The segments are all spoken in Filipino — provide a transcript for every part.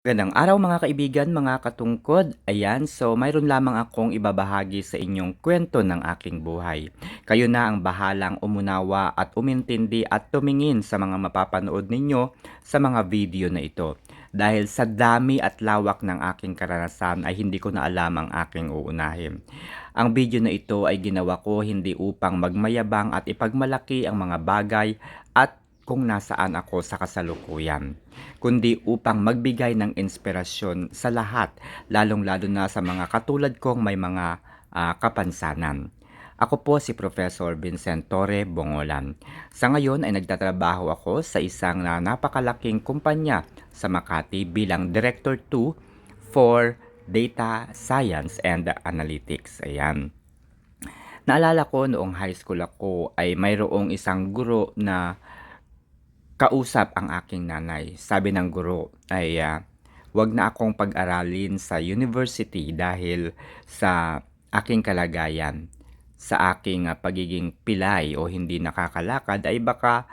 Magandang araw mga kaibigan, mga katungkod. Ayan, so mayroon lamang akong ibabahagi sa inyong kwento ng aking buhay. Kayo na ang bahalang umunawa at umintindi at tumingin sa mga mapapanood ninyo sa mga video na ito. Dahil sa dami at lawak ng aking karanasan ay hindi ko na alam ang aking uunahin. Ang video na ito ay ginawa ko hindi upang magmayabang at ipagmalaki ang mga bagay at kung nasaan ako sa kasalukuyan, kundi upang magbigay ng inspirasyon sa lahat, lalong-lalo na sa mga katulad kong may mga ah, kapansanan. Ako po si Professor Vincent Torre Bongolan. Sa ngayon ay nagtatrabaho ako sa isang na napakalaking kumpanya sa Makati bilang Director 2 for Data Science and Analytics. Ayan. Naalala ko noong high school ako ay mayroong isang guro na kausap ang aking nanay. Sabi ng guro ay ah, wag na akong pag-aralin sa university dahil sa aking kalagayan. Sa aking ah, pagiging pilay o hindi nakakalakad ay baka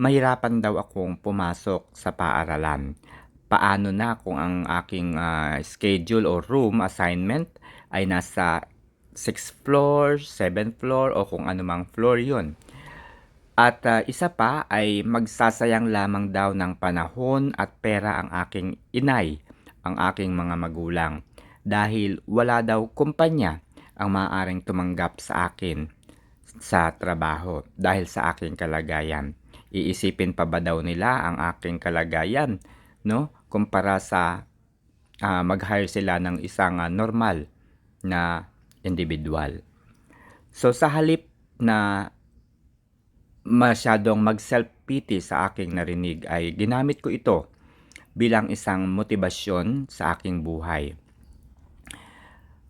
mahirapan daw akong pumasok sa paaralan. Paano na kung ang aking ah, schedule o room assignment ay nasa 6th floor, 7th floor o kung anumang floor yun. At ah, isa pa ay magsasayang lamang daw ng panahon at pera ang aking inay, ang aking mga magulang. Dahil wala daw kumpanya ang maaaring tumanggap sa akin sa trabaho dahil sa aking kalagayan. Iisipin pa ba daw nila ang aking kalagayan, no? Kumpara sa ah, mag-hire sila ng isang ah, normal na individual. So sa halip na masyadong mag-self-pity sa aking narinig ay ginamit ko ito bilang isang motibasyon sa aking buhay.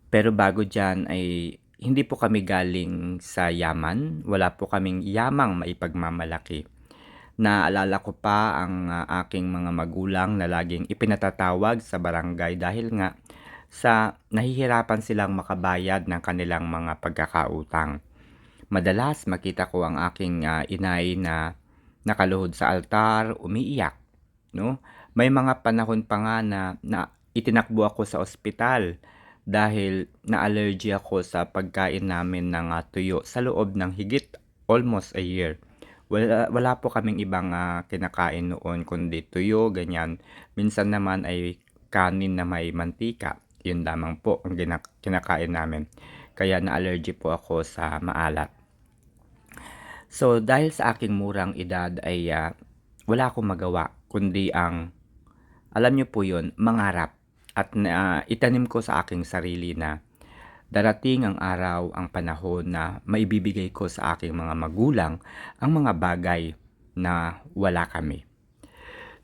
Pero bago dyan ay hindi po kami galing sa yaman, wala po kaming yamang maipagmamalaki. Naalala ko pa ang uh, aking mga magulang na laging ipinatatawag sa barangay dahil nga sa nahihirapan silang makabayad ng kanilang mga pagkakautang. Madalas makita ko ang aking uh, inay na nakaluhod sa altar, umiiyak. No? May mga panahon pa nga na, na itinakbo ako sa ospital dahil na-allergy ako sa pagkain namin ng uh, tuyo sa loob ng higit almost a year. Wala, wala po kaming ibang uh, kinakain noon kundi tuyo, ganyan. Minsan naman ay kanin na may mantika. Yun lamang po ang kinakain namin. Kaya na-allergy po ako sa maalat. So, dahil sa aking murang edad ay uh, wala akong magawa kundi ang, alam niyo po yun, mangarap. At uh, itanim ko sa aking sarili na Darating ang araw, ang panahon na maibibigay ko sa aking mga magulang ang mga bagay na wala kami.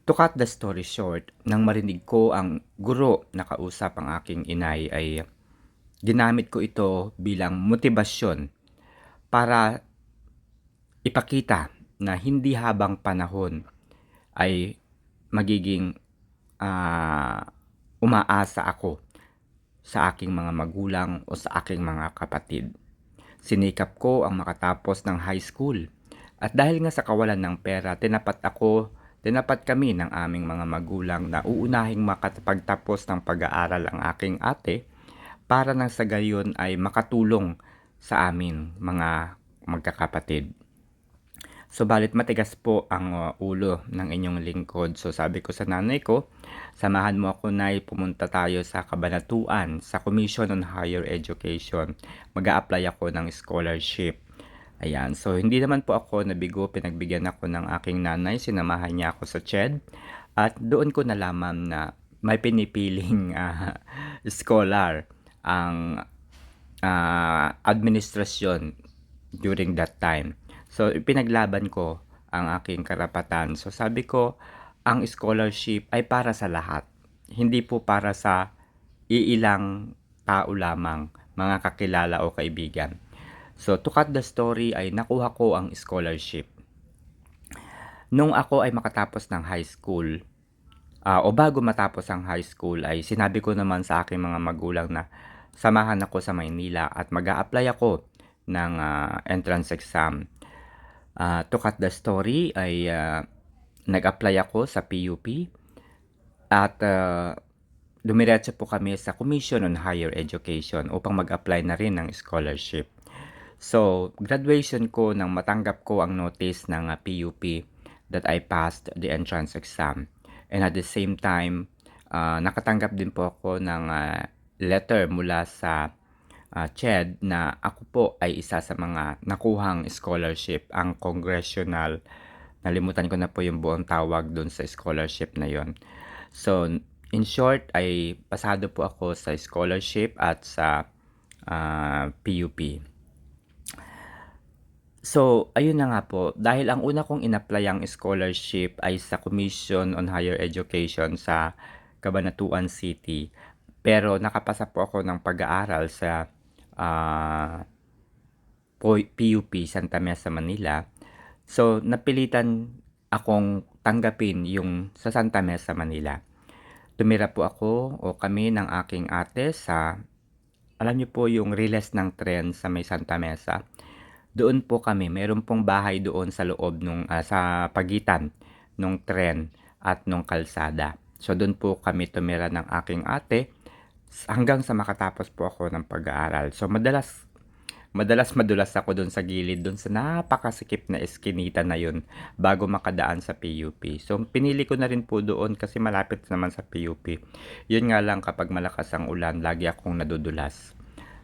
To cut the story short, nang marinig ko ang guro na kausap ang aking inay ay ginamit ko ito bilang motibasyon para ipakita na hindi habang panahon ay magiging uh, umaasa ako sa aking mga magulang o sa aking mga kapatid. Sinikap ko ang makatapos ng high school. At dahil nga sa kawalan ng pera, tinapat ako, tinapat kami ng aming mga magulang na uunahing makapagtapos ng pag-aaral ang aking ate para nang sa gayon ay makatulong sa amin mga magkakapatid. Subalit matigas po ang uh, ulo ng inyong lingkod. So sabi ko sa nanay ko, samahan mo ako na pumunta tayo sa kabanatuan sa Commission on Higher Education. mag apply ako ng scholarship. Ayan, so hindi naman po ako nabigo, pinagbigyan ako ng aking nanay, sinamahan niya ako sa CHED at doon ko nalaman na may pinipiling uh, scholar ang uh, administrasyon during that time. So, pinaglaban ko ang aking karapatan. So, sabi ko, ang scholarship ay para sa lahat. Hindi po para sa iilang tao lamang, mga kakilala o kaibigan. So, to cut the story ay nakuha ko ang scholarship. Nung ako ay makatapos ng high school, uh, o bago matapos ang high school, ay sinabi ko naman sa aking mga magulang na samahan ako sa Maynila at mag apply ako ng uh, entrance exam uh, to cut the story ay uh, nag-apply ako sa PUP At, ah, dumiretso po kami sa Commission on Higher Education upang mag-apply na rin ng scholarship. So, graduation ko nang matanggap ko ang notice ng, ah, PUP that I passed the entrance exam. And at the same time, ah, nakatanggap din po ako ng, ah, letter mula sa, ah, CHED na ako po ay isa sa mga nakuhang scholarship, ang congressional nalimutan ko na po yung buong tawag dun sa scholarship na yon. So, in short ay pasado po ako sa scholarship at sa, ah, PUP. So, ayun na nga po, dahil ang una kong in-apply-ang scholarship ay sa Commission on Higher Education sa Cabanatuan City. Pero nakapasa po ako ng pag-aaral sa, ah, Poy PUP Santa Mesa, Manila. So, napilitan akong tanggapin yung sa Santa Mesa, Manila. Tumira po ako o kami ng aking ate sa alam niyo po yung riles ng tren sa may Santa Mesa? Doon po kami, meron pong bahay doon sa loob nung, ah, sa pagitan nung tren at nung kalsada. So, doon po kami tumira ng aking ate hanggang sa makatapos po ako ng pag-aaral. So, madalas madalas madulas ako doon sa gilid, doon sa napakasikip na eskinita na yun bago makadaan sa PUP. So, pinili ko na rin po doon kasi malapit naman sa PUP. Yun nga lang kapag malakas ang ulan, lagi akong nadudulas.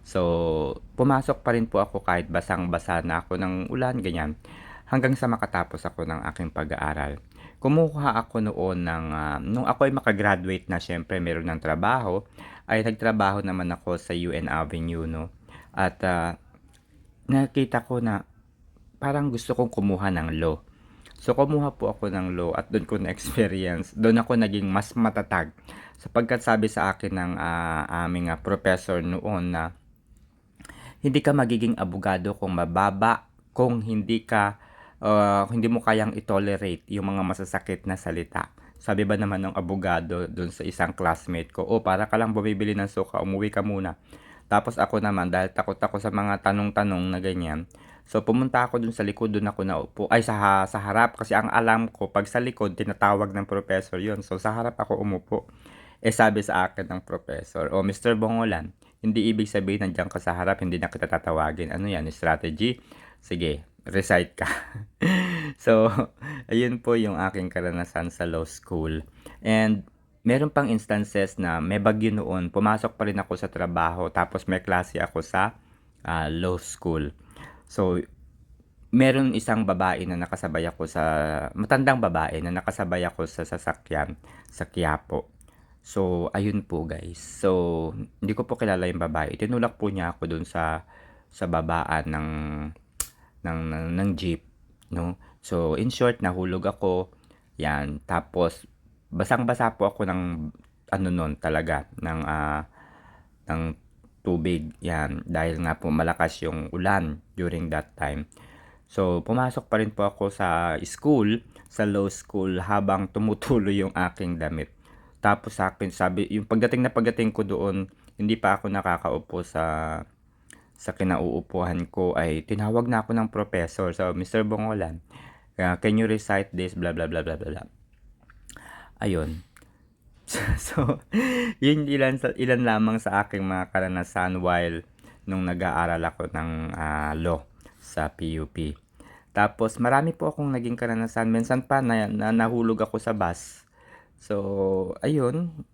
So, pumasok pa rin po ako kahit basang-basa na ako ng ulan, ganyan. Hanggang sa makatapos ako ng aking pag-aaral. Kumuha ako noon ng, uh, nung ako ay makagraduate na, syempre meron ng trabaho, ay nagtrabaho naman ako sa UN Avenue, no? At, uh, nakita ko na parang gusto kong kumuha ng law. So, kumuha po ako ng law at doon ko na-experience. Doon ako naging mas matatag. Sapagkat sabi sa akin ng uh, aming uh, professor noon na hindi ka magiging abogado kung mababa, kung hindi ka, uh, hindi mo kayang itolerate yung mga masasakit na salita. Sabi ba naman ng abogado doon sa isang classmate ko, oh, para ka lang bumibili ng suka, umuwi ka muna. Tapos ako naman, dahil takot ako sa mga tanong-tanong na ganyan, so pumunta ako dun sa likod, dun ako naupo, ay sa, sa harap, kasi ang alam ko, pag sa likod, tinatawag ng professor yon So sa harap ako umupo. Eh sabi sa akin ng professor, oh Mr. Bongolan, hindi ibig sabihin nandiyan ka sa harap, hindi na kita tatawagin. Ano yan, strategy? Sige, recite ka. so, ayun po yung aking karanasan sa law school. And meron pang instances na may bagyo noon, pumasok pa rin ako sa trabaho, tapos may klase ako sa uh, law school. So, meron isang babae na nakasabay ako sa, matandang babae na nakasabay ako sa sasakyan sa Quiapo. So, ayun po guys. So, hindi ko po kilala yung babae. Tinulak po niya ako dun sa, sa babaan ng, ng, ng, ng jeep. No? So, in short, nahulog ako. Yan. Tapos, basang-basa po ako ng ano nun talaga ng uh, ng tubig yan dahil nga po malakas yung ulan during that time. So pumasok pa rin po ako sa school, sa law school habang tumutuloy yung aking damit. Tapos sa akin sabi, yung pagdating na pagdating ko doon, hindi pa ako nakakaupo sa sa kinauupuhan ko ay tinawag na ako ng professor. So, Mr. Bongolan, uh, can you recite this, blah, blah, blah, blah, blah ayun. so, yun ilan, ilan lamang sa aking mga karanasan while nung nag-aaral ako ng uh, law sa PUP. Tapos, marami po akong naging karanasan. Minsan pa na, na nahulog ako sa bus. So, ayun.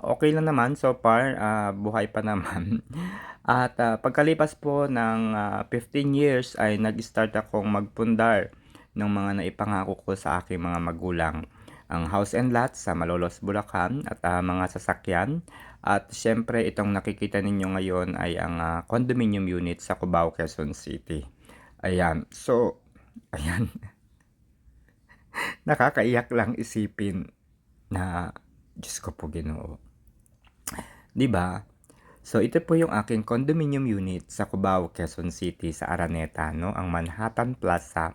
Okay lang naman so far. Uh, buhay pa naman. At uh, pagkalipas po ng uh, 15 years ay nag-start akong magpundar ng mga naipangako ko sa aking mga magulang ang house and lot sa Malolos, Bulacan at uh, mga sasakyan. At syempre itong nakikita ninyo ngayon ay ang uh, condominium unit sa Cubao, Quezon City. Ayan. So, ayan. Nakakaiyak lang isipin na Diyos ko po ginoo. ba? So ito po yung aking condominium unit sa Cubao, Quezon City sa Araneta, no? Ang Manhattan Plaza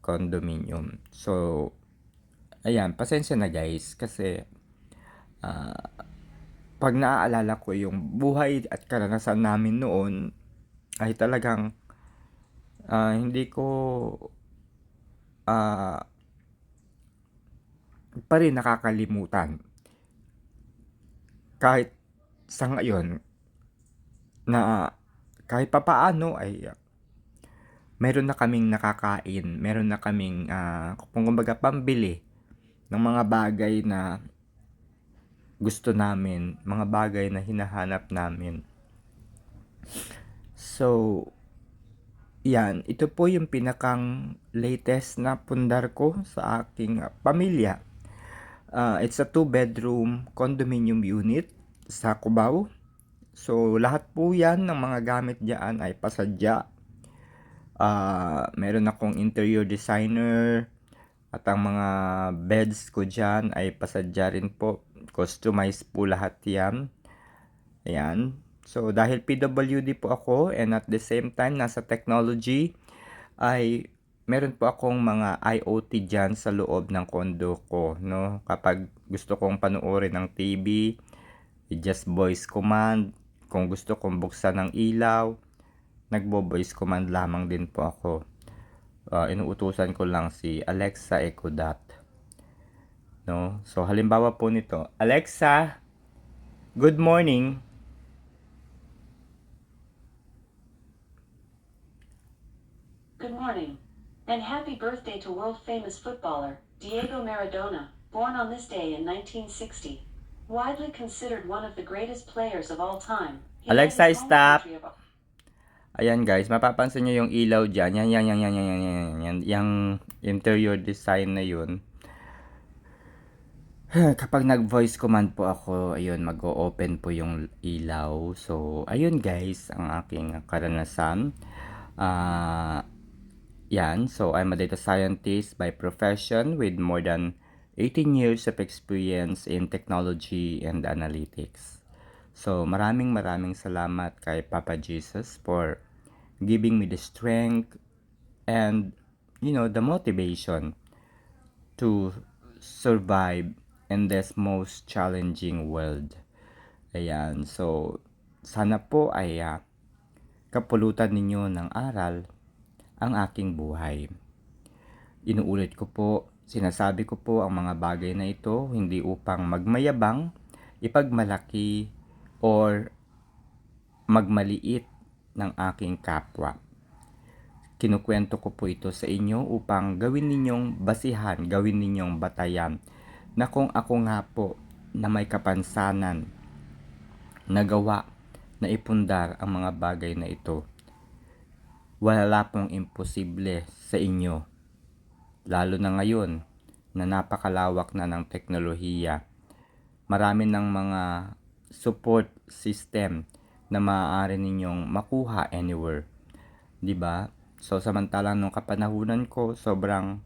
condominium. So Ayan, pasensya na guys kasi uh, pag naaalala ko yung buhay at karanasan namin noon ay talagang uh, hindi ko uh, pa rin nakakalimutan kahit sa ngayon na kahit papaano ay ah, meron na kaming nakakain, meron na kaming ah, kung kumbaga pambili ng mga bagay na gusto namin, mga bagay na hinahanap namin. So, yan, ito po yung pinakang latest na pundar ko sa aking ah, pamilya. Ah, it's a two-bedroom condominium unit sa Cubao. So, lahat po yan ng mga gamit diyan ay pasadya. Ah, meron akong interior designer at ang mga beds ko diyan ay pasadya rin po. Customized po lahat yan. Ayan. So, dahil PWD po ako and at the same time nasa technology ay meron po akong mga IoT dyan sa loob ng condo ko, no? Kapag gusto kong panoorin ng TV, i-just voice command. Kung gusto kong buksan ng ilaw, nagbo-voice command lamang din po ako. Ah, inuutusan ko lang si Alexa Echo Dot. No? So, halimbawa po nito, Alexa, good morning. Good morning, and happy birthday to world famous footballer Diego Maradona, born on this day in 1960. Widely considered one of the greatest players of all time. he Alexa, stop. Ayan guys, mapapansin nyo yung ilaw dyan. Yan, yan, yan, yan, yan, yan, yan, yan. Yung interior design na yun. Kapag nag-voice command po ako, ayun, mag-o-open po yung ilaw. So, ayun guys, ang aking karanasan. Ah, yan, so I'm a data scientist by profession with more than 18 years of experience in technology and analytics. So, maraming maraming salamat kay Papa Jesus for giving me the strength and, you know, the motivation to survive in this most challenging world. Ayan, so, sana po ay ah, kapulutan ninyo ng aral ang aking buhay. Inuulit ko po, sinasabi ko po ang mga bagay na ito hindi upang magmayabang, ipagmalaki, or magmaliit ng aking kapwa. Kinukwento ko po ito sa inyo upang gawin ninyong basihan, gawin ninyong batayan na kung ako nga po na may kapansanan nagawa na ipundar ang mga bagay na ito. Wala pong imposible sa inyo. Lalo na ngayon na napakalawak na ng teknolohiya. Marami ng mga support system na maaari ninyong makuha anywhere. 'Di ba? So samantalang nung kapanahunan ko, sobrang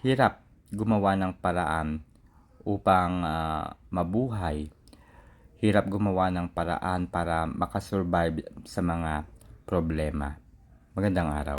hirap gumawa ng paraan upang ah, mabuhay. Hirap gumawa ng paraan para makasurvive sa mga problema. Magandang araw.